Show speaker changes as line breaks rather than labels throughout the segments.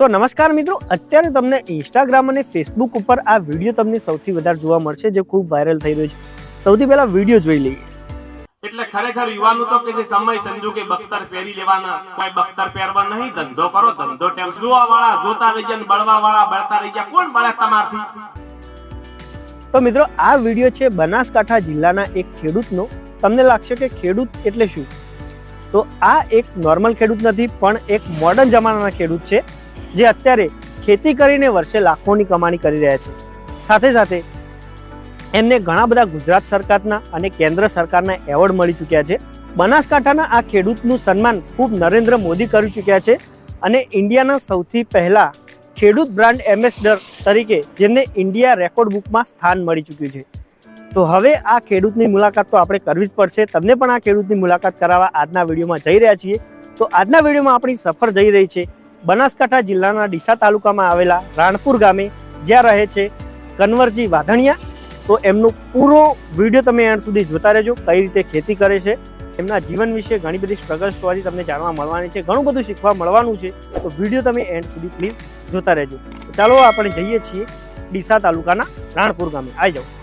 સો નમસ્કાર મિત્રો અત્યારે તમને ઇન્સ્ટાગ્રામ અને ફેસબુક ઉપર આ વીડિયો તમને સૌથી વધારે જોવા મળશે જે ખૂબ વાયરલ થઈ રહ્યો છે. સૌથી પહેલા વીડિયો જોઈ લઈએ.
એટલે ખરેખર યુવાનો તો કે જે સમય સંજોગે બખ્તર પહેરી લેવાના કોઈ બખ્તર પહેરવા નહીં ધંધો કરો ધંધો ટેમ જોવા વાળા જોતા રહી ગયા બળવા વાળા બળતા રહી ગયા કોણ બળે તમારથી?
તો મિત્રો આ વીડિયો છે બનાસકાંઠા જિલ્લાના એક ખેડૂતનો. તમને લાગશે કે ખેડૂત એટલે શું? તો આ એક નોર્મલ ખેડૂત નથી પણ એક મોડર્ન જમાનાના ખેડૂત છે. જે અત્યારે ખેતી કરીને વર્ષે લાખોની કમાણી કરી રહ્યા છે. સાથે સાથે એમને ઘણા બધા ગુજરાત સરકારના અને કેન્દ્ર સરકારના એવોર્ડ મળી ચૂક્યા છે. બનાસકાંઠાના આ ખેડૂતનું સન્માન ખૂબ નરેન્દ્ર મોદી કરી ચૂક્યા છે અને ઇન્ડિયાના સૌથી પહેલા ખેડૂત બ્રાન્ડ એમ્બેસડર તરીકે જેમને ઇન્ડિયા રેકોર્ડ બુકમાં સ્થાન મળી ચૂક્યું છે. તો હવે આ ખેડૂતની મુલાકાત તો આપણે કરવી જ પડશે. તમને પણ આ ખેડૂતની મુલાકાત કરાવવા આજના વિડીયોમાં જઈ રહ્યા છીએ. તો આજના વિડીયોમાં આપણી સફર જઈ રહી છે. બનાસકાંઠા જિલ્લાના ડીસા તાલુકામાં આવેલા રાણપુર ગામે જ્યાં રહે છે કન્વરજી વાધણિયા. તો એમનો પૂરો વીડિયો તમે એન્ડ સુધી જોતા રહેજો, કઈ રીતે ખેતી કરે છે, એમના જીવન વિશે ઘણી બધી સ્ટ્રગલ સ્ટોરી તમને જાણવા મળવાની છે, ઘણું બધું શીખવા મળવાનું છે. તો વીડિયો તમે એન્ડ સુધી પ્લીઝ જોતા રહેજો. ચાલો આપણે જઈએ છીએ ડીસા તાલુકાના રાણપુર ગામે. આવી જાઓ.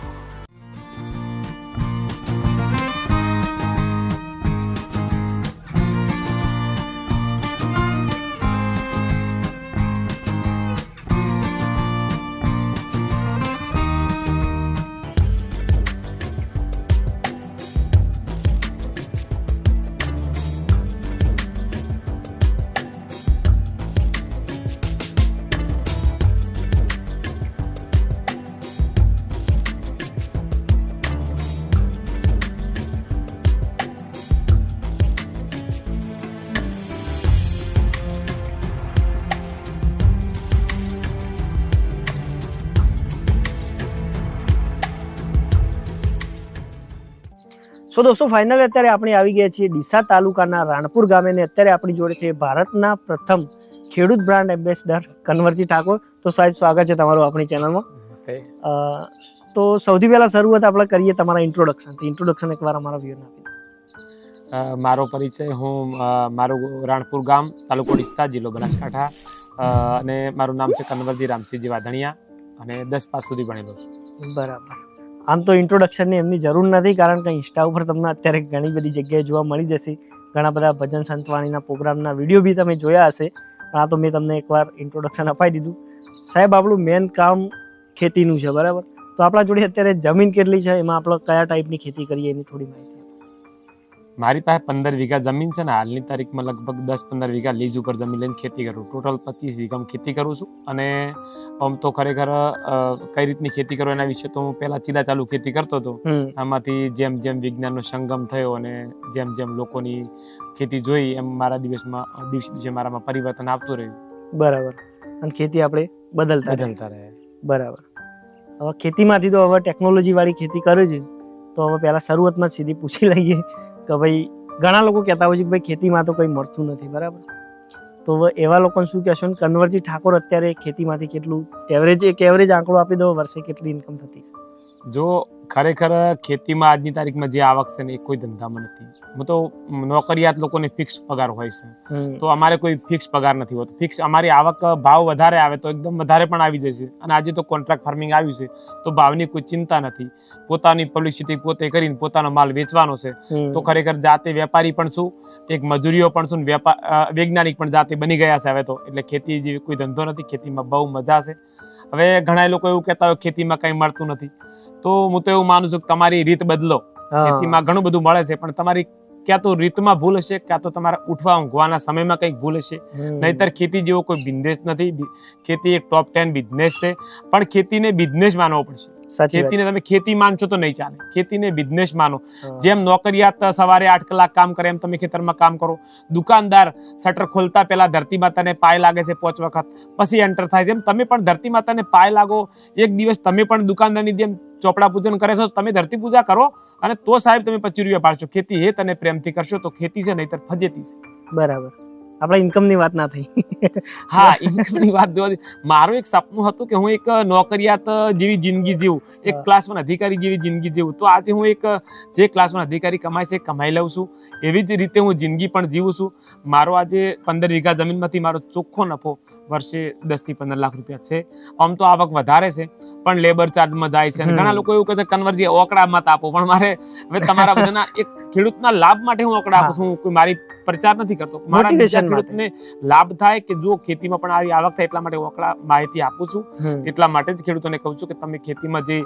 સો દોસ્તો ફાઇનલ અત્યારે આપણે આવી ગયા છીએ ડીસા તાલુકાના રાણપુર ગામે ને અત્યારે આપણી જોડે છે ભારતના પ્રથમ ખેડૂત બ્રાન્ડ એમ્બેસડર કન્વરજી ઠાકોર. તો સાહેબ સ્વાગત છે તમારું આપણી ચેનલમાં તો સૌથી પહેલા શરૂઆત આપણે કરીએ તમારા ઇન્ટ્રોડક્શનથી ઇન્ટ્રોડક્શન એકવાર અમારા વ્યૂને આપી
મારો પરિચય હું મારું રાણપુર ગામ તાલુકો ડીસા જિલ્લો બનાસકાંઠા. અને મારું નામ છે કન્વરજી રામસિંહજી વાધણિયા અને દસ પાસ સુધી ભણેલો છું.
બરાબર. આમ તો ઇન્ટ્રોડક્શનની એમની જરૂર નથી, કારણ કે ઇન્સ્ટા ઉપર તમને અત્યારે ઘણી બધી જગ્યાએ જોવા મળી જશે. ઘણા બધા ભજન સંતવાણીના પ્રોગ્રામના વીડિયો બી તમે જોયા હશે. પણ આ તો મેં તમને એકવાર ઇન્ટ્રોડક્શન અપાઈ દીધું. સાહેબ, આપણું મેન કામ ખેતીનું છે, બરાબર? તો આપણા જોડે અત્યારે જમીન કેટલી છે? એમાં આપણે કયા ટાઈપની ખેતી કરીએ એની થોડી માહિતી.
મારી પાસે પંદર વીઘા જમીન છે ને હાલની તારીખમાં લગભગ દસ પંદર વીઘા લીજ ઉપર જમીન લઈને ખેતી કરું. ટોટલ પચીસ વીઘામાં ખેતી કરું છું અને આમ તો ખરેખર કઈ રીતની ખેતી કરું એના વિશે તો હું પહેલા ચીલા ચાલુ ખેતી કરતો હતો. આમાંથી જેમ જેમ વિજ્ઞાનનો સંગમ થયો અને જેમ જેમ લોકોની ખેતી જોઈ એમ મારા દિવસમાં દિવસે દિવસે મારામાં પરિવર્તન આવતું રહ્યું.
બરાબર. અને ખેતી આપણે બદલતા.
બદલતા રહે.
બરાબર. હવે ખેતીમાંથી તો હવે ટેકનોલોજી વાળી ખેતી કરે છે. તો હવે પહેલા શરૂઆતમાં સીધી પૂછી લઈએ. કે ભાઈ, ઘણા લોકો કહેતા હોય છે કે ભાઈ, ખેતીમાં તો કંઈ મળતું નથી, બરાબર? તો એવા લોકોને શું કહેશો ને, કન્વરજી ઠાકોર અત્યારે ખેતીમાંથી કેટલું એવરેજ એક એવરેજ આંકડો આપી દો, વર્ષે કેટલી ઇન્કમ થતી છે
જો ખરેખર ખેતીમાં આજની તારીખમાં જે આવક છે ને એ કોઈ ધંધામાં નથી. હું તો નોકરિયાત લોકોને ફિક્સ પગાર હોય છે. તો અમારે કોઈ ફિક્સ પગાર નથી હોતો. ફિક્સ અમારી આવક ભાવ વધારે આવે તો એકદમ વધારે પણ આવી જશે અને આજે તો કોન્ટ્રાક્ટ ફાર્મિંગ આવ્યું છે તો ભાવની કોઈ ચિંતા નથી. પોતાની પબ્લિસિટી પોતે કરીને પોતાનો માલ વેચવાનો છે. તો ખરેખર જાતે વેપારી પણ છું એક મજૂરીઓ પણ છું વેપાર વૈજ્ઞાનિક પણ જાતે બની ગયા છે હવે તો. એટલે ખેતી જેવી કોઈ ધંધો નથી ખેતીમાં બહુ મજા છે. હવે ઘણા લોકો એવું કહેતા હોય ખેતીમાં કંઈ મળતું નથી. તો હું તો એવું માનું છું કે તમારી રીત બદલો. ખેતીમાં ઘણું બધું મળે છે પણ તમારી ક્યાં તો રીતમાં ભૂલ હશે ક્યાં તો તમારા ઉઠવા ઊંઘવાના સમયમાં કંઈક ભૂલ હશે. નહીતર ખેતી જેવો કોઈ બિઝનેસ નથી. ખેતી એક ટોપ ટેન બિઝનેસ છે. પણ ખેતીને બિઝનેસ માનવો પડશે. ખેતીને તમે ખેતી માનશો તો નહીં ચાલે. ખેતીને બિઝનેસ માનો. જેમ નોકરિયાત સવારે આઠ કલાક કામ કરે એમ તમે ખેતરમાં કામ કરો. દુકાનદાર શટર ખોલતા પહેલા ધરતી માતાને પાય લાગે છે પાંચ વખત. પછી એન્ટર થાય છે. એમ તમે પણ ધરતી માતાને પાય લાગો. એક દિવસ તમે પણ દુકાનદારની જેમ ચોપડા પૂજન કરે છો તમે ધરતી પૂજા કરો અને તો સાહેબ તમે પચીસ રૂપિયા પાડશો. ખેતી હેત અને પ્રેમથી કરશો તો ખેતી છે નહીતર ફજેતી છે.
બરાબર. આપણા ઇન્કમની વાત ના થઈ.
હા ઇન્કમની વાત જોવા મારું એક સપનું હતું કે હું એક નોકરિયાત જેવી જિંદગી જીવું. એક
ક્લાસમાં
ક્લાસ વન અધિકારી જેવી જિંદગી જીવું. તો આજે હું એક જે ક્લાસ વન અધિકારી કમાય છે કમાઈ લઉં છું. એવી જ રીતે હું જિંદગી પણ જીવું છું. મારો આજે પંદર વીઘા જમીનમાંથી મારો ચોખ્ખો નફો વર્ષે દસથી પંદર લાખ રૂપિયા છે. આમ તો આવક વધારે છે પણ લેબર ચાર્જમાં જાય છે. અને ઘણા લોકો એવું કહે છે કન્વરજી ઓકડા મત આપો. પણ મારે હવે તમારા બધાના એક ખેડૂતના લાભ માટે હું ઓકડા આપું છું. મારી પ્રચાર નથી કરતો. મારા ખેડૂતને લાભ થાય કે જો ખેતીમાં પણ આવી આવક થાય એટલા માટે ઓકડા માહિતી આપું છું. એટલા માટે જ ખેડૂતોને કહું છું કે તમે ખેતીમાં જે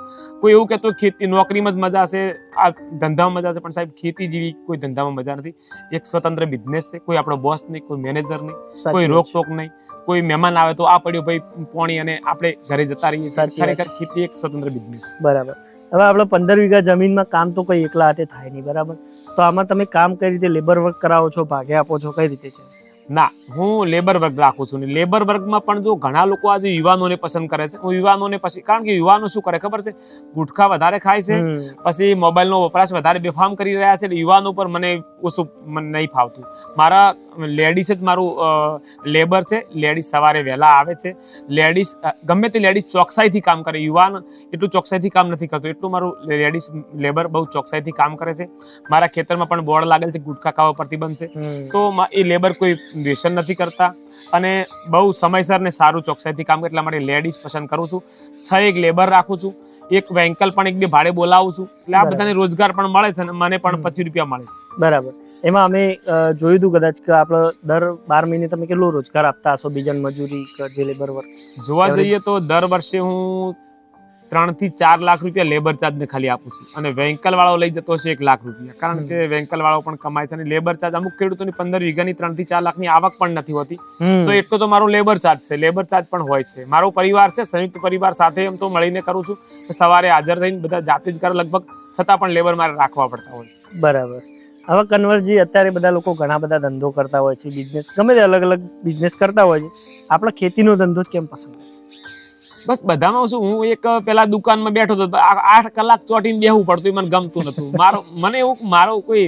કોઈ એવું કહેતો ખેતી નોકરીમાં જ મજા છે આ ધંધામાં મજા છે પણ સાહેબ ખેતી જેવી કોઈ ધંધામાં મજા નથી. એક સ્વતંત્ર બિઝનેસ છે કોઈ આપણો બોસ નહીં કોઈ મેનેજર નહીં કોઈ
રોકટોક
રોક નહીં કોઈ મહેમાન આવે તો આ પડ્યું ભાઈ પોણી અને આપણે ઘરે જતા રહીએ. ખરેખર ખેતી એક સ્વતંત્ર બિઝનેસ
બરાબર. હવે આપણે પંદર વીઘા જમીનમાં કામ તો કંઈ એકલા હાથે થાય નહીં બરાબર? તો આમાં તમે કામ કઈ રીતે લેબર વર્ક કરાવો છો ભાગે આપો છો કઈ રીતે છે?
ના હું લેબર વર્ગ રાખું છું ને લેબર વર્ગમાં પણ જો ઘણા લોકો આજે યુવાનોને પસંદ કરે છે. હું યુવાનોને પછી કારણ કે યુવાનો શું કરે ખબર છે? ગુટખા વધારે ખાય છે પછી મોબાઈલનો વપરાશ વધારે બેફામ કરી રહ્યા છે યુવાનો પર મને ઓછું મને નહીં ફાવતું. મારા લેડીઝ જ મારું લેબર છે. લેડીઝ સવારે વહેલા આવે છે. લેડીઝ ગમે તે લેડીઝ ચોકસાઈથી કામ કરે. યુવાન એટલું ચોકસાઈથી કામ નથી કરતો. એટલું મારું લેડીઝ લેબર બહુ ચોકસાઈથી કામ કરે છે. મારા ખેતરમાં પણ બોર્ડ લાગેલ છે ગુટખા ખાવા પ્રતિબંધ છે. તો એ લેબર કોઈ વ્યસન નથી કરતા. અને બહુ સમયસર ને સારું ચોકસાઈથી કામ કરે એટલા માટે લેડીઝ પસંદ કરું છું. છ એક લેબર રાખું છું. એક વેન્કલ પણ એક બે ભાડે બોલાવું છું. એટલે આ બધાને રોજગાર પણ મળે છે અને મને પણ પચીસ રૂપિયા મળે છે.
બરાબર. એમાં અમે જોયું હતું કદાચ કે આપણે દર બાર મહિને તમે કેટલો રોજગાર આપતા હશો? બીજન મજૂરી જે લેબર વર્ક
જોવા જઈએ તો દર વર્ષે હું ત્રણથી ચાર લાખ રૂપિયા લેબર ચાર્જ ને ખાલી આપું છું. અને વેહિકલ વાળો લઈ જતો હશે એક લાખ રૂપિયા. કારણ કે વેહિકલ વાળો પણ કમાય છે અને લેબર ચાર્જ અમુક ખેડૂતોની પંદર વીઘાની ત્રણથી ચાર લાખની આવક પણ નથી હોતી. તો એટલો તો મારો લેબર ચાર્જ છે. લેબર ચાર્જ પણ હોય છે. મારો પરિવાર છે સંયુક્ત પરિવાર સાથે એમ તો મળીને કરું છું. સવારે હાજર થઈને બધા જાતે જ કરે લગભગ છતાં પણ લેબર મારે રાખવા પડતા હોય છે.
બરાબર. હવે કન્વર્જી અત્યારે બધા લોકો ઘણા બધા ધંધો કરતા હોય છે બિઝનેસ ગમે તે અલગ અલગ બિઝનેસ કરતા હોય છે, આપણે ખેતીનો ધંધો જ કેમ પસંદ
બસ બધામાં શું હું એક પેલા દુકાનમાં બેઠો હતો આઠ કલાક ચોટીને બેહવું પડતું મને ગમતું નતું. મારો મને એવું મારો કોઈ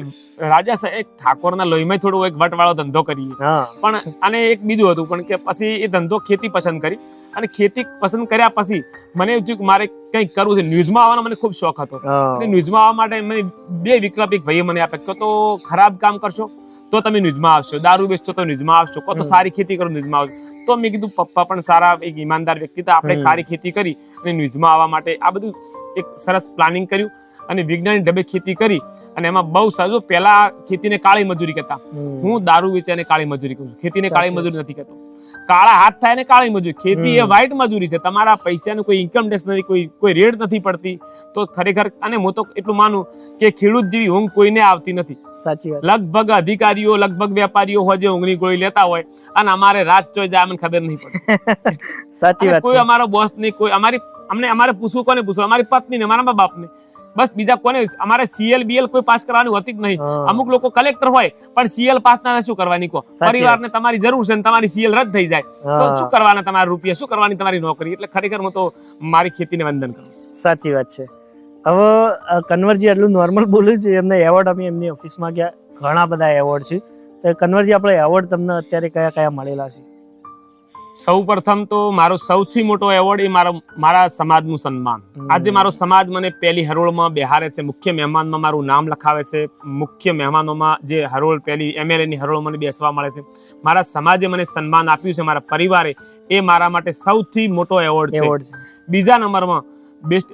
રાજા સાહેબ ઠાકોરના લોહીમાં થોડો એક વટવાળો ધંધો કરીએ. પણ અને એક બીજું હતું પણ કે પછી એ ધંધો ખેતી પસંદ કરી. અને ખેતી પસંદ કર્યા પછી મને એવું થયું કે મારે કંઈક કરવું છે. ન્યૂઝમાં આવવાનો મને ખૂબ શોખ હતો. ન્યૂઝમાં આવવા માટે મને બે વિકલ્પ એક ભાઈએ મને આપે કે તો ખરાબ કામ કરશો તો તમે ન્યૂઝમાં આવશો દારૂ વેચશો તો ન્યૂઝમાં આવશો કો તો સારી ખેતી કરો ન્યૂઝમાં આવશો. તો મેં કીધું પપ્પા પણ સારા એક ઈમાનદાર વ્યક્તિ હતા આપણે સારી ખેતી કરી અને ન્યૂઝમાં આવવા માટે આ બધું એક સરસ પ્લાનિંગ કર્યું અને વિજ્ઞાનની ઢબે ખેતી કરી અને એમાં બહુ સારું. પહેલા ખેતીને કાળી મજૂરી કહેતા. હું દારૂ વેચે અને કાળી મજૂરી કરું છું. ખેતીને કાળી મજૂરી નથી કહેતો. કાળા હાથ થાય ને કાળી મજૂરી. ખેતી એ વ્હાઇટ મજૂરી છે. તમારા પૈસાનું કોઈ ઇન્કમ ટેક્સ નથી કોઈ કોઈ રેડ નથી પડતી. તો ખરેખર અને હું તો એટલું માનું કે ખેડૂત જેવી ઊંઘ કોઈને આવતી નથી.
સાચી વાત.
લગભગ અધિકારીઓ લગભગ વેપારીઓ હોય જે ઊંઘની ગોળી લેતા હોય અને અમારે રાત ચોય જાય અમને ખબર નહીં પડે.
સાચી વાત
કોઈ અમારો બોસ નહીં કોઈ અમારી અમને અમારે પૂછવું કોને પૂછવું? અમારી પત્ની ને અમારા બાપ ને બસ બીજા કોને અમારે સીએલ બીએલ કોઈ પાસ કરવાની હોતી જ નહીં. અમુક લોકો કલેક્ટર હોય પણ સીએલ પાસ ના શું કરવાની કો
પરિવાર
પરિવારને તમારી જરૂર છે ને તમારી સીએલ રદ થઈ જાય. તો શું કરવાના તમારા રૂપિયા? શું કરવાની તમારી નોકરી? એટલે ખરેખર હું તો મારી ખેતીને વંદન કરું
સાચી વાત છે. હવે કન્વરજી એટલું નોર્મલ બોલ્યું છે એમને એવોર્ડ અમે એમની ઓફિસમાં ગયા. ઘણા બધા એવોર્ડ છે. તો કન્વરજી આપણે એવોર્ડ તમને અત્યારે કયા કયા મળેલા છે?
સૌ પ્રથમ તો મારો સૌથી મોટો એવોર્ડ એ મારો મારા સમાજનું સન્માન. આજે મારો સમાજ મને પહેલી હરોળમાં બેહારે છે. મુખ્ય મહેમાનમાં મારું નામ લખાવે છે. મુખ્ય મહેમાનોમાં જે હરોળ પહેલી એમએલએની હરોળ મને બેસવા મળે છે. મારા સમાજે મને સન્માન આપ્યું છે. મારા પરિવારે એ મારા માટે સૌથી મોટો એવોર્ડ છે. બીજા નંબરમાં બેસ્ટ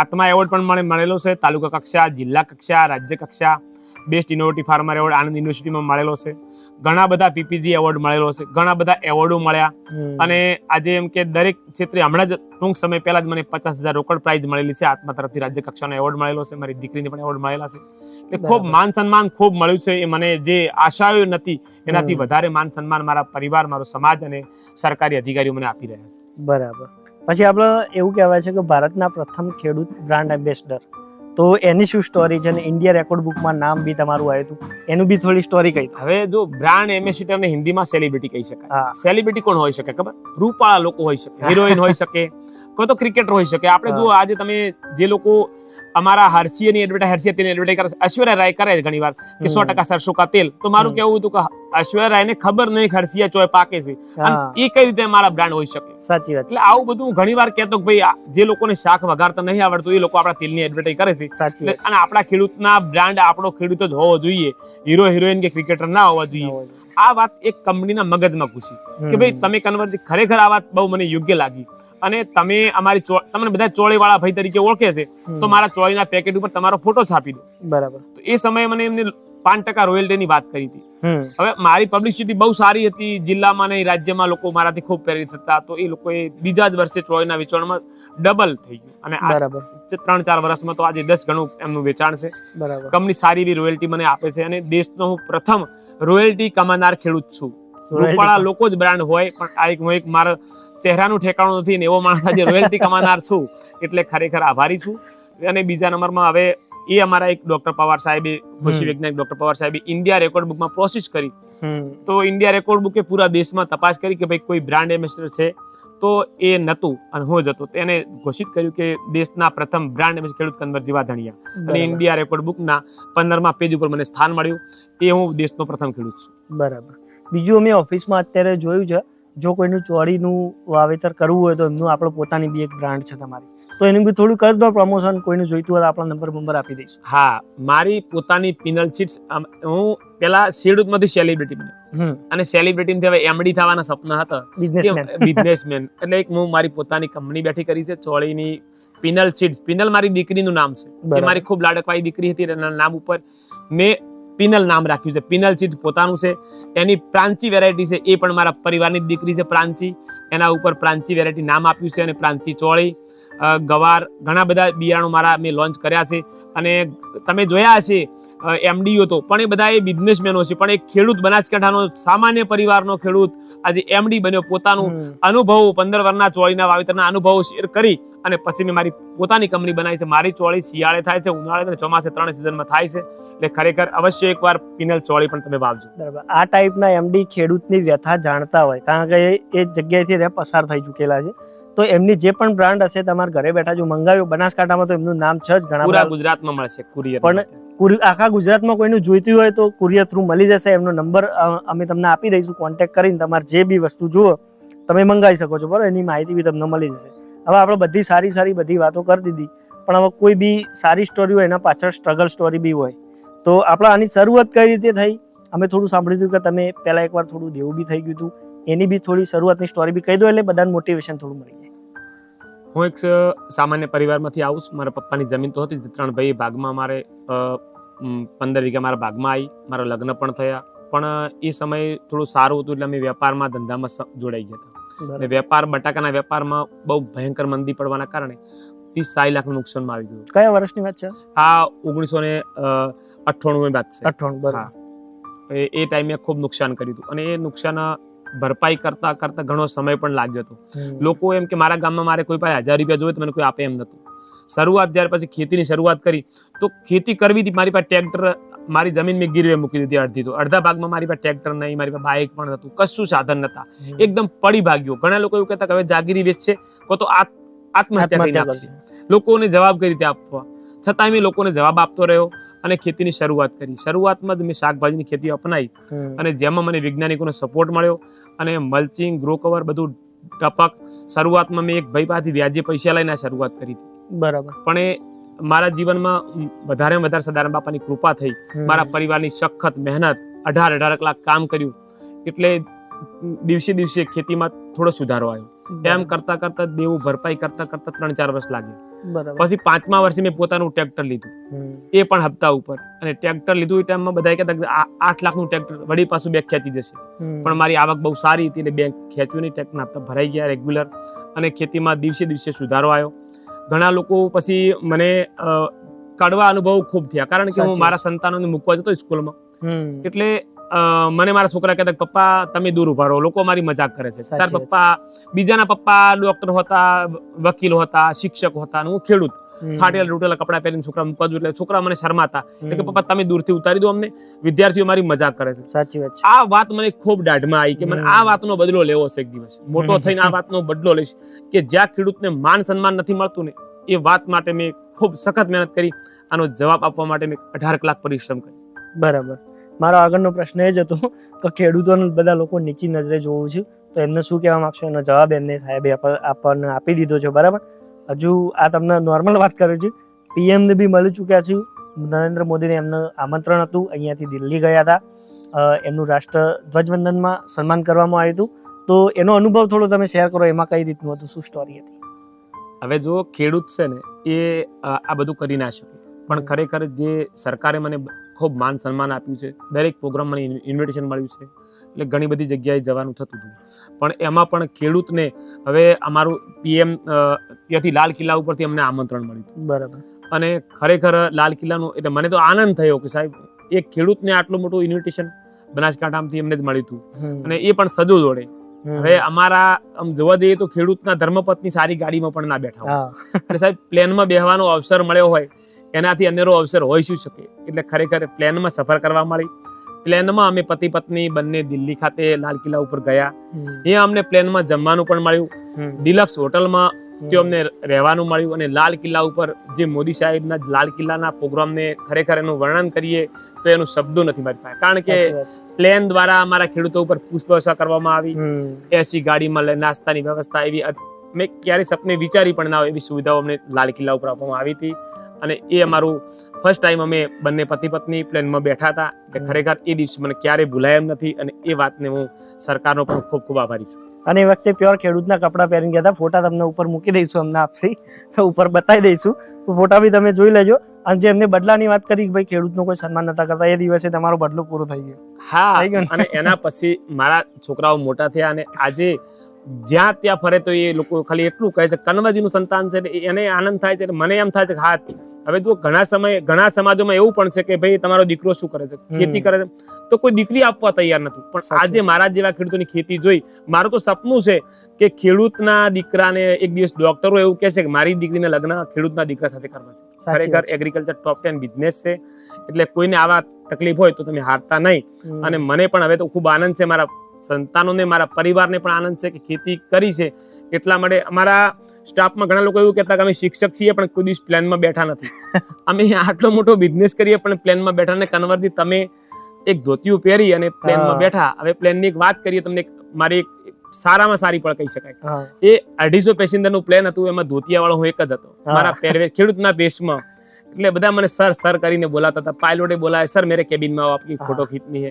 આત્મા એવોર્ડ પણ મને મળેલો છે. તાલુકા કક્ષા જિલ્લા કક્ષા રાજ્ય કક્ષા. Best innovative farmer award Anand યુનિવર્સિટીમાં મળેલો છે. ઘણા બધા પીપીજી એવોર્ડ મળેલો છે. ઘણા બધા એવોર્ડો મળ્યા. અને આજે એમ કે દરેક ક્ષેત્રે હમણાં જ ટૂંક સમય પહેલા જ મને પચાસ હજાર રોકડ પ્રાઇઝ મળેલી છે. આત્મા તરફથી રાજ્ય કક્ષાનો એવોર્ડ મળેલો છે. મારી દીકરીને પણ એવોર્ડ મળેલા છે. એટલે ખૂબ માન સન્માન ખૂબ મળ્યું છે. એ મને જે આશાઓ નથી એનાથી વધારે માન સન્માન મારા પરિવાર મારો સમાજ અને સરકારી અધિકારીઓ મને આપી રહ્યા છે.
બરાબર. પછી આપણે એવું કહેવાય છે કે ભારતના પ્રથમ ખેડૂત બ્રાન્ડ એમ્બેસડર તો એની શું સ્ટોરી છે ને ઇન્ડિયા રેકોર્ડ બુકમાં નામ બી તમારું આવ્યું હતું. એનું બી થોડી સ્ટોરી કહી
હવે જો બ્રાન્ડ એમ્બેસિડર ને હિન્દીમાં સેલિબ્રિટી કહી શકાય. સેલિબ્રિટી કોણ હોઈ શકે ખબર? રૂપાળા લોકો હોઈ શકે હિરોઈન હોઈ શકે કોઈ તો ક્રિકેટર હોઈ શકે. આપણે જો આજે તમે જે લોકો અમારા હર્ષીયની એડવર્ટાઇઝ હર્ષીય તેની એડવર્ટાઇઝ કરે ઐશ્વર્યા રાય કરે ઘણી વાર કે સો ટકા સરસો કા તેલ. તો મારું કેવું હતું કે અશ્વરાયને ખબર નહીં ખર્ચિયા ચોય પાકે છે. અને એ કઈ રીતે મારા બ્રાન્ડ હોઈ શકે.
સાચી વાત
એટલે આવું બધું હું ઘણી વાર કહેતો કે ભાઈ જે લોકોને શાક વઘારતા નહીં આવડતું એ લોકો આપણા તેલની એડવર્ટાઈઝ કરે છે.
સાચી
અને આપણા ખેડૂતના બ્રાન્ડ આપણો ખેડૂત જ હોવો જોઈએ. હીરો હિરોઈન કે ક્રિકેટર ના હોવા જોઈએ. આ વાત એક કંપનીના મગજમાં ઘૂસી. કે ભાઈ તમે કન્વર્ટ ખરેખર આ વાત બહુ મને યોગ્ય લાગી. અને તમે અમારી તમને બધા ચોળી વાળા ભાઈ તરીકે ઓળખે છે તો મારા ચોળીના પેકેટ ઉપર તમારો ફોટો છાપી દો.
બરાબર.
તો એ સમયે મને એમને પાંચ ટકા રોયલ્ટીની વાત કરી હતી. હવે મારી પબ્લિસિટી બહુ સારી હતી જિલ્લામાં ને રાજ્યમાં લોકો મારાથી ખૂબ પ્રેરિત હતા તો એ લોકોએ બીજા જ વર્ષે ચોળીના વેચાણમાં ડબલ થઈ ગયું. અને આ
બરાબર.
ત્રણ ચાર વર્ષમાં તો આજે દસ ગણું એમનું વેચાણ છે.
બરાબર.
કંપની સારી એવી રોયલ્ટી મને આપે છે અને દેશનો હું પ્રથમ રોયલ્ટી કમાનાર ખેડૂત છું. રૂપાળા લોકો જ બ્રાન્ડ હોય પણ આ એક હું એક મારા ચહેરાનું ઠેકાણું નથી ને એવો માણસ આજે રોયલ્ટી કમાનાર છું એટલે ખરેખર આભારી છું. અને બીજા નંબરમાં હવે એ અમારા એક ડોક્ટર પવાર સાહેબે કૃષિ. વૈજ્ઞાનિક ડોક્ટર પવાર સાહેબે ઇન્ડિયા રેકોર્ડ બુકમાં પ્રોસેસ કરી. તો ઇન્ડિયા રેકોર્ડ બુકે પૂરા દેશમાં તપાસ કરી કે ભાઈ કોઈ બ્રાન્ડ એમ્બેસેડર છે તો એ નતું અને હું જ હતો. તેને ઘોષિત કર્યું કે દેશના પ્રથમ બ્રાન્ડ ખેડૂત કન્વર વાધણિયા અને ઇન્ડિયા રેકોર્ડ બુકના પંદરમા પેજ ઉપર મને સ્થાન મળ્યું. એ હું દેશનો પ્રથમ ખેડૂત છું.
બરાબર. બીજું અમે ઓફિસમાં અત્યારે જોયું છે જો કોઈનું ચોળીનું વાવેતર કરવું હોય તો એમનું આપણે પોતાની બી એક બ્રાન્ડ છે તમારી. તો એનું બી થોડું કરી દો પ્રમોશન કોઈનું જોઈતું હોય તો આપણા નંબર બંબર આપી દઈશું.
હા મારી પોતાની પિનલ ચીટ્સ હું પેલા ખેડૂતમાંથી સેલિબ્રિટી બન્યો. અને સેલિબ્રિટી હવે એમડી થવાના સપના હતા.
બિઝનેસમેન
બિઝનેસમેન એટલે એક હું મારી પોતાની કંપની બેઠી કરી છે ચોળીની પિનલ શીટ્સ પિનલ મારી દીકરીનું નામ છે. મારી ખૂબ લાડકવાઈ દીકરી હતી એના નામ ઉપર મેં પિનલ નામ રાખ્યું છે. પિનલ ચીટ પોતાનું છે. એની પ્રાંચી વેરાયટી છે. એ પણ મારા પરિવારની દીકરી છે, પ્રાંચી. એના ઉપર પ્રાંચી વેરાયટી નામ આપ્યું છે અને પ્રાંચી ચોળી. ગવાર, ઘણા બધા બિયારણો મારા મેં લોન્ચ કર્યા છે. અને તમે જોયા હશે એમડીઓ તો પણ એ બધા એ બિઝનેસમેનો છે. પણ એક ખેડૂત બનાસકાંઠાનો સામાન્ય પરિવારનો ખેડૂત આજે એમડી બન્યો. પોતાનું અનુભવ પંદર વર્ષના ચોળીના વાવેતરના અનુભવો શેર કરી અને પછી મેં મારી પોતાની કંપની બનાવી છે. મારી ચોળી શિયાળે થાય છે ઉનાળે અને ચોમાસે ત્રણ સિઝનમાં થાય છે. એટલે ખરેખર અવશ્ય એકવાર પિનલ ચોળી પણ તમે વાવજો.
બરાબર. આ ટાઈપના એમડી ખેડૂતની વ્યથા જાણતા હોય કારણ કે એ જગ્યાએથી રે પસાર થઈ ચૂકેલા છે. તો એમની જે પણ બ્રાન્ડ હશે તમારા ઘરે બેઠા જો મંગાવ્યું બનાસકાંઠામાં તો એમનું નામ છે જ ઘણા
પૂરા ગુજરાતમાં મળશે કુરિયર
પણ આખા ગુજરાતમાં કોઈનું જોઈતું હોય તો કુરિયર થ્રુ મળી જશે. એમનો નંબર અમે તમને આપી દઈશું. કોન્ટેક્ટ કરીને તમારે જે બી વસ્તુ જુઓ, તમે મંગાવી શકો છો. બરાબર? એની માહિતી બી તમને મળી જશે. હવે આપણે બધી સારી સારી બધી વાતો કરી દીધી. પણ હવે કોઈ બી સારી સ્ટોરી હોય, એના પાછળ સ્ટ્રગલ સ્ટોરી બી હોય. તો આપણે આની શરૂઆત કઈ રીતે થઈ? અમે થોડું સાંભળ્યું હતું કે તમે પહેલાં એકવાર થોડું દેવું બી થઈ ગયું હતું. એની બી થોડી શરૂઆતની સ્ટોરી બી કહી દો એટલે બધાને મોટિવેશન થોડું મળી
હું એક સામાન્ય પરિવારમાંથી આવું છું. મારા પપ્પાની જમીન તો હતી જ. ત્રણ ભાઈ ભાગમાં મારે પંદર વીઘા મારા ભાગમાં આવી મારા લગ્ન પણ થયા. પણ એ સમયે થોડું સારું હતું એટલે અમે વેપારમાં ધંધામાં જોડાઈ ગયા હતા. અને વેપાર બટાકાના વેપારમાં બહુ ભયંકર મંદી પડવાના કારણે ત્રીસ સાઈ લાખનું નુકસાનમાં આવી ગયું.
કયા વર્ષની વાત છે?
આ ઓગણીસો ને અઠ્ઠાણું વાત છે.
અઠ્ઠાણું બરાબર.
હા. એ એ ટાઈમે ખૂબ નુકસાન કર્યું હતું. અને એ નુકસાન ભરપાઈ કરતા કરતા ઘણો સમય પણ લાગ્યો હતો. લોકો એમ કે મારા ગામમાં મારે કોઈ પાસે હજાર રૂપિયા જોઈએ તો મને કોઈ આપે એમ નહોતું. શરૂઆત જ્યારે પછી ખેતીની શરૂઆત કરી તો ખેતી કરવી હતી મારી પાસે ટ્રેક્ટર મારી જમીન મેં ગીરવે મૂકી દીધી અડધી તો. અડધા ભાગમાં મારી પાસે ટ્રેક્ટર નહીં મારી પાસે બાઇક પણ નહોતું કશું સાધન નતા એકદમ પડી ભાગ્યો. ઘણા લોકો એવું કહેતા કે હવે જાગીરી વેચશે. કો તો આત્મહત્યા કરી નાખશે. લોકોને જવાબ કઈ રીતે આપવા? છતાં મેં લોકોને જવાબ આપતો રહ્યો અને ખેતીની શરૂઆત કરી. શરૂઆતમાં જ મેં શાકભાજીની ખેતી અપનાવી અને જેમાં મને વૈજ્ઞાનિકોનો સપોર્ટ મળ્યો અને મલ્ચિંગ ગ્રો કવર બધું ટપક. શરૂઆતમાં મેં એક ભાઈ પાસેથી વ્યાજે પૈસા લઈને શરૂઆત કરી હતી.
બરાબર.
પણ એ મારા જીવનમાં વધારે વધારે સદારામ બાપાની કૃપા થઈ. મારા પરિવારની સખત મહેનત અઢાર અઢાર કલાક કામ કર્યું. એટલે દિવસે દિવસે ખેતીમાં થોડો સુધારો આવ્યો. એમ કરતા કરતા દેવું ભરપાઈ કરતા કરતા ત્રણ ચાર વર્ષ લાગ્યા. પછી પાંચમા વર્ષે મેં પોતાનું ટ્રેક્ટર લીધું. એ પણ હપ્તા ઉપર. અને ટ્રેક્ટર લીધું એ ટાઈમમાં બધા કહેતા આઠ લાખનું ટ્રેક્ટર વળી પાછું બેંક ખેંચી જશે. પણ મારી આવક બહુ સારી હતી એટલે બેંક ખેંચ્યું નહીં. ટેકના હપ્તા ભરાઈ ગયા રેગ્યુલર અને ખેતીમાં દિવસે દિવસે સુધારો આવ્યો. ઘણા લોકો પછી મને કડવા અનુભવ ખૂબ થયા. કારણ કે હું મારા સંતાનોને મૂકવા જતો સ્કૂલમાં. એટલે મને મારા છોકરા કહેતા પપ્પા તમે દૂર ઊભા રહો. લોકો મારી મજાક કરે છે. તાર પપ્પા બીજાના પપ્પા ડોક્ટર હતા વકીલ હતા શિક્ષક હતા હું ખેડૂત. ફાટેલા તૂટેલા કપડા પહેરીને છોકરા મૂકવા એટલે છોકરા મને શરમાતા. કે પપ્પા તમે દૂરથી ઉતારી દો અમને. વિદ્યાર્થીઓ મારી મજાક કરે છે.
સાચી વાત
આ વાત મને ખૂબ દાઢમાં આવી કે મને આ વાતનો બદલો લેવો છે એક દિવસ. મોટો. થઈને આ વાતનો બદલો લઈશ કે જ્યાં ખેડૂતને માન સન્માન નથી મળતું ને એ વાત માટે મેં ખૂબ સખત મહેનત કરી. આનો જવાબ આપવા માટે મેં અઢાર કલાક પરિશ્રમ કર્યો.
બરાબર. મારો આગળનો પ્રશ્ન એ જ હતો તો ખેડૂતોને બધા લોકો નીચી નજરે જોવું છું. તો એમને શું કહેવા માગશો? એનો જવાબ એમને સાહેબે આપણને આપી દીધો છે બરાબર? હજુ આ તમને નોર્મલ વાત કરું છું. પીએમને બી મળી ચૂક્યા છું. નરેન્દ્ર મોદીને એમનું આમંત્રણ હતું. અહીંયાથી દિલ્હી ગયા હતા. એમનું રાષ્ટ્ર ધ્વજવંદનમાં સન્માન કરવામાં આવ્યું હતું. તો એનો અનુભવ થોડો તમે શેર કરો એમાં કઈ રીતનું હતું શું સ્ટોરી હતી?
હવે જો ખેડૂત છે ને એ આ બધું કરી ના શકે. પણ ખરેખર જે સરકારે મને ખૂબ માન સન્માન આપ્યું છે. દરેક પ્રોગ્રામ મને ઇન્વિટેશન મળ્યું છે. એટલે ઘણી બધી જગ્યાએ જવાનું થતું હતું. પણ એમાં પણ ખેડૂતને હવે અમારું પીએમ ત્યાંથી લાલ કિલ્લા ઉપરથી અમને આમંત્રણ મળ્યું હતું.
બરાબર.
અને ખરેખર લાલ કિલ્લાનું એટલે મને તો આનંદ થયો કે સાહેબ એક ખેડૂતને આટલું મોટું ઇન્વિટેશન બનાસકાંઠામાંથી એમને જ મળ્યું હતું. અને એ પણ સજો જોડે. હવે અમારા આમ જોવા જઈએ તો ખેડૂતના ધર્મપત્ની સારી ગાડીમાં પણ ના બેઠા હોય. સાહેબ પ્લેનમાં બેહવાનો અવસર મળ્યો હોય એનાથી અનેરો અવસર હોઈ શું શકે? એટલે ખરેખર પ્લેનમાં સફર કરવા મળી. પ્લેનમાં અમે પતિ પત્ની બંને દિલ્હી ખાતે લાલ કિલ્લા ઉપર ગયા. અહીંયા અમને પ્લેનમાં જમવાનું પણ મળ્યું. ડિલક્સ હોટલમાં ત્યાં અમને રહેવાનું મળ્યું અને લાલ કિલ્લા ઉપર જે મોદી સાહેબના લાલ કિલ્લાના પ્રોગ્રામને ખરેખર એનું વર્ણન કરીએ તો એનું શબ્દો નથી મારી પાસે. કારણ કે. પ્લેન દ્વારા અમારા ખેડૂતો ઉપર પુષ્પવર્ષા કરવામાં આવી. એસી ગાડીમાં લઈ નાસ્તાની વ્યવસ્થા એવી મેં ક્યારેય સપને વિચારી પણ ના હોય એવી સુવિધાઓ અમને લાલ કિલ્લા ઉપર આપવામાં આવી હતી. અને એ અમારું ફર્સ્ટ ટાઈમ અમે બંને પતિ પત્ની પ્લેનમાં બેઠા હતા
કે.
ખરેખર એ દિવસે મને ક્યારેય ભૂલાય એમ નથી અને એ વાતને હું સરકારનો પણ ખૂબ ખૂબ આભારી છું.
અને એ વખતે પ્યોર ખેડૂતના કપડાં પહેરીને ગયા હતા. ફોટા તમને ઉપર મૂકી દઈશું અમને આપશી. તો ઉપર બતાવી દઈશું. તો ફોટા બી તમે જોઈ લેજો. અને જે એમને બદલાની વાત કરી કે ભાઈ ખેડૂતનો કોઈ સન્માન નતા કરતા એ દિવસે તમારો બદલો પૂરો થઈ ગયો.
હા અને એના પછી મારા છોકરાઓ મોટા થયા અને આજે જ્યાં ત્યાં ફરે તો એ લોકો ખાલી એટલું કહે છે કન્વજીનું સંતાન છે એને આનંદ થાય છે મને એમ થાય છે કે હા હવે જો ઘણા સમય ઘણા સમાજોમાં એવું પણ છે કે ભાઈ તમારો દીકરો શું કરે છે? ખેતી કરે છે. તો કોઈ દીકરી આપવા તૈયાર નથી. પણ આજે મારા જેવા ખેડૂતોની ખેતી જોઈ મારું તો સપનું છે કે ખેડૂતના દીકરાને એક દિવસ ડોક્ટરો એવું કહે છે કે મારી દીકરીને લગ્ન ખેડૂતના દીકરા સાથે કરવા છે. ખરેખર એગ્રીકલ્ચર ટોપ ટેન બિઝનેસ છે. એટલે કોઈને આવા તકલીફ હોય તો તમે હારતા નહીં. અને મને પણ હવે તો ખૂબ આનંદ છે મારા સંતાનોને મારા પરિવારને પણ આનંદ છે કે ખેતી કરી છે. એટલા માટે અમારા સ્ટાફમાં ઘણા લોકો એવું કહેતા કે અમે શિક્ષક છીએ પણ કોઈ દિવસ પ્લેનમાં બેઠા નથી. અમે આટલો મોટો બિઝનેસ કરીએ પણ પ્લેનમાં બેઠા ને કન્વર્ટથી તમે એક ધોતિયું પહેરી અને પ્લેનમાં. બેઠા. હવે પ્લેનની એક વાત કરીએ તમને મારી એક સારામાં સારી પણ કહી શકાય. એ અઢીસો પેસેન્જરનું પ્લેન હતું એમાં ધોતિયા વાળો હું એક જ હતો. મારા પહેરવેશ ખેડૂતના વેશમાં એટલે બધા મને સર સર કરીને બોલાતા હતા. પાયલોટે બોલાવે સર મેરે કેબિનમાં
આવો
આપકી ફોટો ખીચની
હે.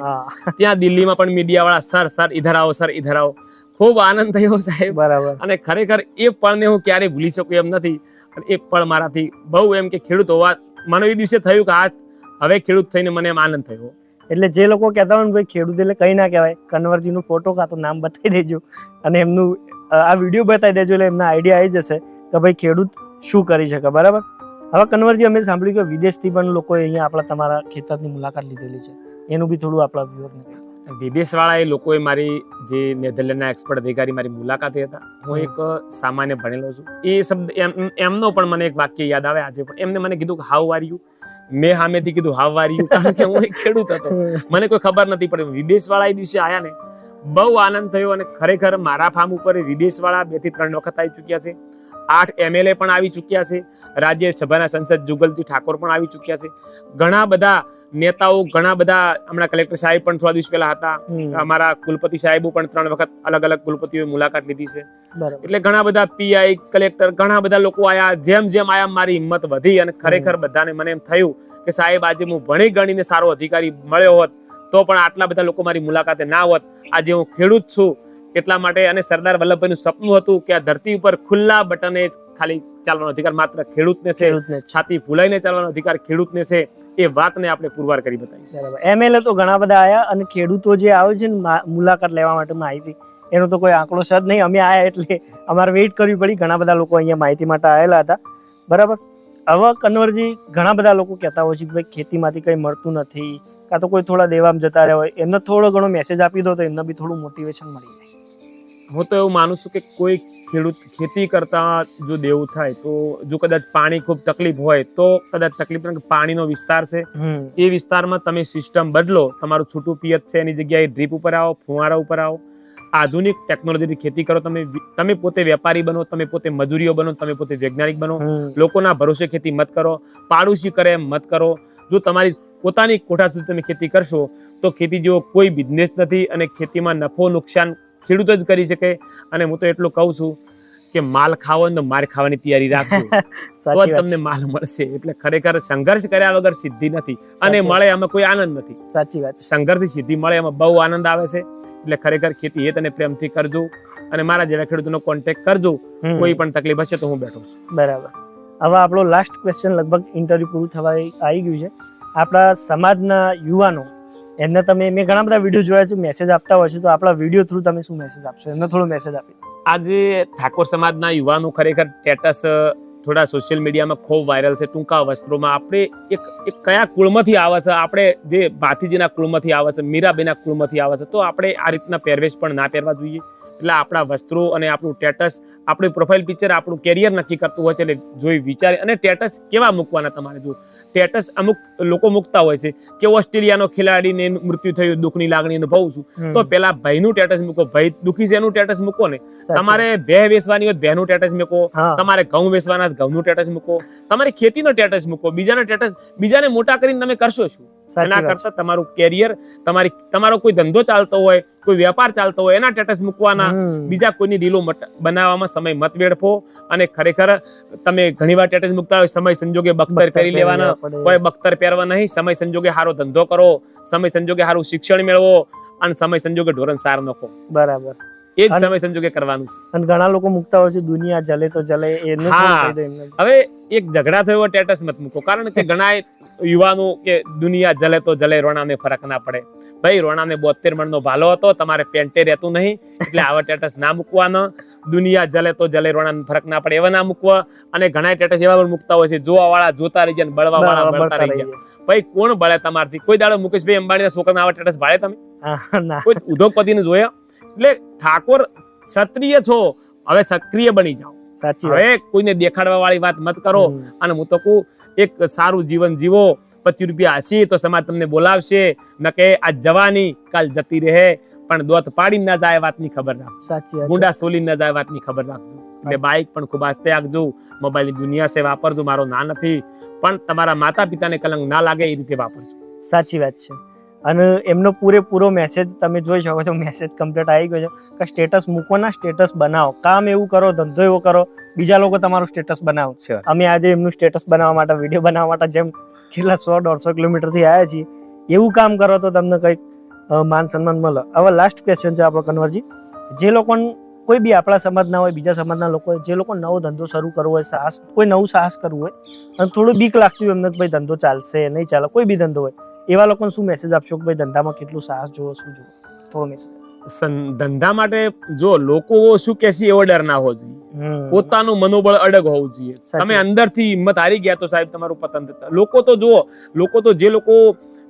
ત્યાં દિલ્હીમાં પણ મીડિયા સર સર ઇધર આવો સર ઇધર આવો. ખૂબ આનંદ થયો સાહેબ.
બરાબર.
અને ખરેખર એ પળને હું ક્યારેય ભૂલી શકું એમ નથી. અને એ પળ મારાથી બહુ એમ કે ખેડૂત હોવા મને એ દિવસે થયું કે આ હવે ખેડૂત થઈને મને એમ આનંદ થયો.
એટલે જે લોકો કહેતા હોય ને ભાઈ ખેડૂત એટલે કઈ ના કહેવાય. કન્વરજીનું ફોટો કાં તો નામ બતાવી દેજો. અને એમનું આ વીડિયો બતાવી દેજો એટલે એમના આઈડિયા આવી જશે કે ભાઈ ખેડૂત શું કરી શકે? બરાબર? હવે કન્વરજી અમે સાંભળ્યું કે વિદેશથી પણ લોકોએ અહીંયા આપણા તમારા ખેતરની મુલાકાત લીધેલી છે એનું બી થોડું આપણા વ્યુઅરને
વિદેશવાળા એ લોકોએ મારી જે નેધરલેન્ડના એક્સપર્ટ અધિકારી મારી મુલાકાતે હતા હું એક સામાન્ય ભણેલો છું. એ શબ્દ એમ- એમનો પણ મને એક વાક્ય યાદ આવે આજે પણ. એમને મને કીધું કે હાઉ આર યુ મેં સામેથી કીધું હાઉ આર યુ કારણ કે હું એક ખેડૂત હતો. મને કોઈ ખબર નથી પડી વિદેશ વાળા એ દિવસે આયા ને બહુ આનંદ થયો અને ખરેખર મારા ફાર્મ ઉપર વિદેશવાળા બેથી ત્રણ વખત આવી ચૂક્યા છે. આઠ એમએલએ પણ આવી ચૂક્યા છે. રાજ્યસભાના સંસદ જુગલજી ઠાકોર પણ આવી ચૂક્યા છે. ઘણા બધા નેતાઓ ઘણા બધા હમણાં કલેક્ટર સાહેબ પણ થોડા દિવસ પહેલા હતા. અમારા કુલપતિ સાહેબો પણ ત્રણ વખત અલગ અલગ કુલપતિઓએ મુલાકાત લીધી છે. એટલે ઘણા બધા પીઆઈ કલેક્ટર ઘણા બધા લોકો આયા. જેમ જેમ આયા મારી હિંમત વધી અને ખરેખર બધાને મને એમ થયું કે સાહેબ આજે હું ભણી ગણીને સારો અધિકારી મળ્યો હોત તો પણ આટલા બધા લોકો મારી મુલાકાતે ના હોત. આજે હું ખેડૂત છું. એટલા માટે અને સરદાર વલ્લભભાઈનું સપનું હતું કે આ ધરતી ઉપર ખુલ્લા બટને ખાલી ચાલવાનો અધિકાર માત્ર ખેડૂતને છે છાતી ફૂલાઈને ચાલવાનો અધિકાર ખેડૂતને છે એ વાતને આપણે પુરવાર કરી બતાવી
એમએલએ તો ઘણા બધા આવ્યા અને ખેડૂતો જે આવે છે ને મુલાકાત લેવા માટે માહિતી એનો તો કોઈ આંકડો સદ જ નહીં. અમે આવ્યા એટલે અમારે વેઇટ કરવી પડી. ઘણા બધા લોકો અહીંયા માહિતી માટે આવેલા હતા. બરાબર? હવે કન્વરજી ઘણા બધા લોકો કહેતા હોય છે કે ભાઈ ખેતીમાંથી કંઈ મળતું નથી. કાં તો કોઈ થોડા દેવામાં જતા રહ્યા હોય એમને થોડો ઘણો મેસેજ આપી દો તો એમને બી થોડું મોટિવેશન મળી જાય.
હું તો એવું માનું છું કે કોઈ ખેડૂત ખેતી કરતા જો દેવું થાય તો જો કદાચ પાણી ખૂબ તકલીફ હોય તો કદાચ તકલીફ પાણીનો વિસ્તાર છે એ વિસ્તારમાં તમે સિસ્ટમ બદલો તમારું છૂટું પિયત છે એની જગ્યાએ ડ્રીપ ઉપર આવો ફુવારા ઉપર આવો આધુનિક ટેકનોલોજીથી ખેતી કરો તમે તમે પોતે વેપારી બનો તમે પોતે મજૂરીઓ બનો તમે પોતે વૈજ્ઞાનિક બનો. લોકોના ભરોસે ખેતી મત કરો પાડોશી કરે એમ મત કરો જો તમારી પોતાની કોઠા સુધી તમે ખેતી કરશો તો ખેતી જેવો કોઈ બિઝનેસ નથી અને ખેતીમાં નફો નુકસાન ખેડૂત જ કરી શકે અને હું તો એટલું કહું છું કે માલ ખાવો ને તો માર ખાવાની તૈયારી રાખો તો તમને માલ મળશે. એટલે ખરેખર સંઘર્ષ કર્યા વગર સિદ્ધિ નથી. અને મળે એમાં કોઈ આનંદ નથી.
સાચી વાત સંઘર્ષ
સંઘર્ષથી સિદ્ધિ મળે એમાં બહુ આનંદ આવે છે. એટલે ખરેખર ખેતી હેત અને પ્રેમથી કરજો. અને મારા જેવા ખેડૂતોનો કોન્ટેક્ટ કરજો. કોઈ પણ તકલીફ હશે તો હું બેઠો છું.
બરાબર. હવે આપણો લાસ્ટ ક્વેશ્ચન લગભગ ઇન્ટરવ્યુ પૂરું થવા આવી ગયું છે. આપણા સમાજના યુવાનો એમને તમે મેં ઘણા બધા વીડિયો જોયા છે મેસેજ આપતા હોય છે. તો આપણા વીડિયો થ્રુ તમે શું મેસેજ આપશો? એમને થોડો મેસેજ આપી
આજે ઠાકોર સમાજના યુવાનો ખરેખર સ્ટેટસ થોડા સોશિયલ મીડિયામાં ખૂબ વાયરલ છે ટૂંકા વસ્ત્રોમાં. આપણે એક એક કયા કુળમાંથી આવે છે? આપણે જે ભાતીજીના કુળમાંથી આવે છે મીરાબેના કુળમાંથી આવે છે તો આપણે આ રીતના પહેરવેશ પણ ના પહેરવા જોઈએ. એટલે આપણા વસ્ત્રો અને આપણું ટેટસ આપણું પ્રોફાઇલ પિક્ચર આપણું કેરિયર નક્કી કરતું હોય છે એટલે જોઈ વિચારે. અને ટેટસ કેવા મૂકવાના તમારે જો સ્ટેટસ અમુક લોકો મૂકતા હોય છે કે ઓસ્ટ્રેલિયાનો ખેલાડીને મૃત્યુ થયું દુઃખની લાગણી અનુભવું છું. તો પેલા ભાઈનું ટેટસ મૂકો ભાઈ દુઃખી છે એનું સ્ટેટસ મૂકો ને. તમારે ભે વેસવાની હોય બેનું ટેટસ સ્ટેટસ મૂકો તમારે ઘઉં વેચવાના હોય ઘઉંનું ટેટસ મૂકો તમારી ખેતીનો ટેટસ મૂકો બીજાના ટેટસ બીજાને મોટા કરીને તમે કરશો શું? એના કરતા તમારું કેરિયર તમારી તમારો કોઈ ધંધો ચાલતો હોય કોઈ વેપાર ચાલતો હોય એના ટેટસ મૂકવાના. બીજા કોઈની રીલો બનાવવામાં સમય મત વેડફો અને ખરેખર તમે ઘણીવાર ટેટસ મૂકતા હોય સમય સંજોગે બખ્તર કરી લેવાના કોઈ. બખ્તર પહેરવા નહીં સમય સંજોગે સારો ધંધો કરો સમય સંજોગે સારું શિક્ષણ મેળવો અને સમય સંજોગે ઢોરણ સાર નખો.
બરાબર.
એ જ સમય સંજોગે કરવાનું છે.
અને ઘણા લોકો મુકતા હોય છે દુનિયા જલે તો જલે એમને
હવે એક ઝઘડા થયો ટેટસ મત મૂકો. કારણ કે ઘણા યુવાનો કે દુનિયા જલે તો જલે રોણાને ફરક ના પડે. ભાઈ રોણાને બોતેર મણનો ભાલો હતો તમારે પેન્ટે રહેતું નહીં એટલે આવા ટેટસ ના મૂકવાનો. દુનિયા જલે તો જલે રોણાને ફરક ના પડે એવા ના મૂકવા. અને ઘણા ટેટસ એવા પણ મૂકતા હોય છે જોવા વાળા જોતા રહી જાય બળવા વાળા બળતા રહી જાય ભાઈ કોણ બળે તમારથી? કોઈ દાડો મુકેશભાઈ અંબાણીના છોકરાના આવા ટેટસ ભાળે તમે? કોઈ ઉદ્યોગપતિને જોયા? એટલે ઠાકોર ક્ષત્રિય છો હવે સક્રિય બની જાઓ.
સાચી
હવે કોઈને દેખાડવા વાળી વાત મત કરો અને હું તો કહું એક સારું જીવન જીવો પચીસ રૂપિયા હસી તો સમાજ તમને બોલાવશે. ન કે આ જવાની કાલ જતી રહે. પણ દોત પાડી ના જાય વાતની ખબર રાખજો.
સાચી
ગુંડા સોલી ના જાય વાતની ખબર રાખજો. એટલે બાઇક પણ ખૂબ આસ્તે રાખજો મોબાઈલની દુનિયા છે વાપરજો. મારો ના નથી. પણ તમારા માતા પિતાને કલંક ના લાગે એ રીતે વાપરજો.
સાચી વાત છે. અને એમનો પૂરેપૂરો મેસેજ તમે જોઈ શકો છો મેસેજ કમ્પ્લીટ આવી ગયો છે કે સ્ટેટસ મૂકો ના સ્ટેટસ બનાવો. કામ એવું કરો ધંધો એવો કરો બીજા લોકો તમારું સ્ટેટસ બનાવો. અમે આજે એમનું સ્ટેટસ બનાવવા માટે વીડિયો બનાવવા માટે જેમ કેટલા સો દોઢસો કિલોમીટરથી આવ્યા છીએ એવું કામ કરો તો તમને કંઈક માન સન્માન મળે. હવે લાસ્ટ ક્વેશ્ચન છે આપણો કન્વરજી. જે લોકો કોઈ બી આપણા સમાજના હોય બીજા સમાજના લોકો જે લોકો નવો ધંધો શરૂ કરવો હોય સાહસ કોઈ નવું સાહસ કરવું હોય અને થોડું બીક લાગતું હોય એમને ભાઈ ધંધો ચાલશે નહીં ચાલે કોઈ બી ધંધો હોય એવા લોકોને શું મેસેજ આપશો કે ભાઈ ધંધામાં કેટલું સાહસ જોવો શું જોવો થોડો મેસેજ
ધંધા માટે જો લોકો શું કહેશે એવો ડર ના હોવો જોઈએ. પોતાનું મનોબળ અડગ હોવું જોઈએ. તમે. અંદરથી હિંમત હારી ગયા તો સાહેબ તમારું પતન લોકો તો જુઓ લોકો તો જે લોકો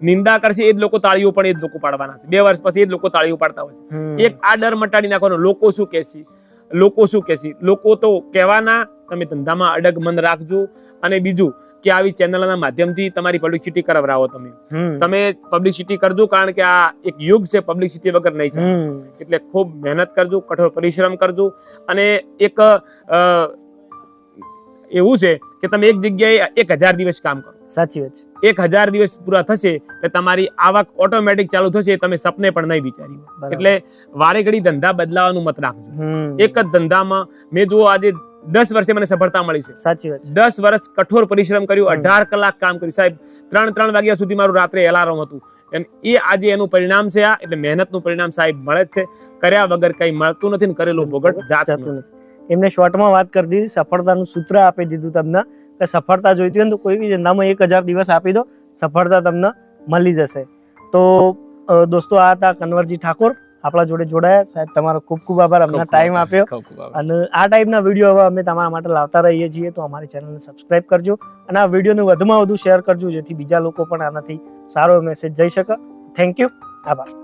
નિંદા કરશે એ જ લોકો તાળીઓ પણ એ જ લોકો પાડવાના છે. બે વર્ષ પછી એ જ લોકો તાળીઓ પાડતા હોય છે. એક આ ડર મટાડી નાખવાનો. લોકો શું કહેશે લોકો શું કહેશે લોકો તો કહેવાના તમે ધંધામાં અડગ મન રાખજો. અને બીજું કે આવી ચેનલના માધ્યમથી તમારી પબ્લિસિટી કરાવરાવો તમે. તમે પબ્લિસિટી કરજો કારણ કે આ એક યુગ છે પબ્લિસિટી વગર નહીં ચાલે. એટલે ખૂબ મહેનત કરજો કઠોર પરિશ્રમ કરજો. અને એક એવું છે કે તમે એક જગ્યાએ એક હજાર દિવસ કામ કરો.
સાચી વાત છે.
એક હજાર દિવસ પૂરા થશે એટલે તમારી આવક ઓટોમેટિક ચાલુ થશે તમે સપને પણ નહીં વિચાર્યું. એટલે વારે ઘડી ધંધા બદલાવાનું મત રાખજો. એક જ ધંધામાં મેં જો આજે દસ વર્ષે મને સફળતા મળી છે.
સાચી વાત
દસ વર્ષ કઠોર પરિશ્રમ કર્યું અઢાર કલાક કામ કર્યું. સાહેબ ત્રણ ત્રણ વાગ્યા સુધી મારું રાત્રે એલાર્મ હતું. અને એ આજે એનું પરિણામ છે આ એટલે મહેનતનું પરિણામ સાહેબ મળે જ છે. કર્યા વગર કઈ મળતું નથી ને કરેલું ભોગટ જાતું નથી.
એમને શોર્ટમાં વાત કરી દીધી સફળતાનું સૂત્ર આપી દીધું તમને. કે સફળતા જોઈતી હોય તો કોઈ બી ધંધામાં એક હજાર દિવસ આપી દો સફળતા તમને મળી જશે. તો દોસ્તો આ હતા કન્વરજી ઠાકોર. આપણા જોડે જોડાયા. સાહેબ તમારો ખૂબ ખૂબ આભાર. અમને ટાઈમ આપ્યો. અને આ ટાઈપના વીડિયો હવે અમે તમારા માટે લાવતા રહીએ છીએ તો અમારી ચેનલને સબસ્ક્રાઇબ કરજો. અને આ વિડીયોને વધુમાં વધુ શેર કરજો જેથી બીજા લોકો પણ આનાથી સારો મેસેજ જઈ શકે. થેન્ક યુ આભાર.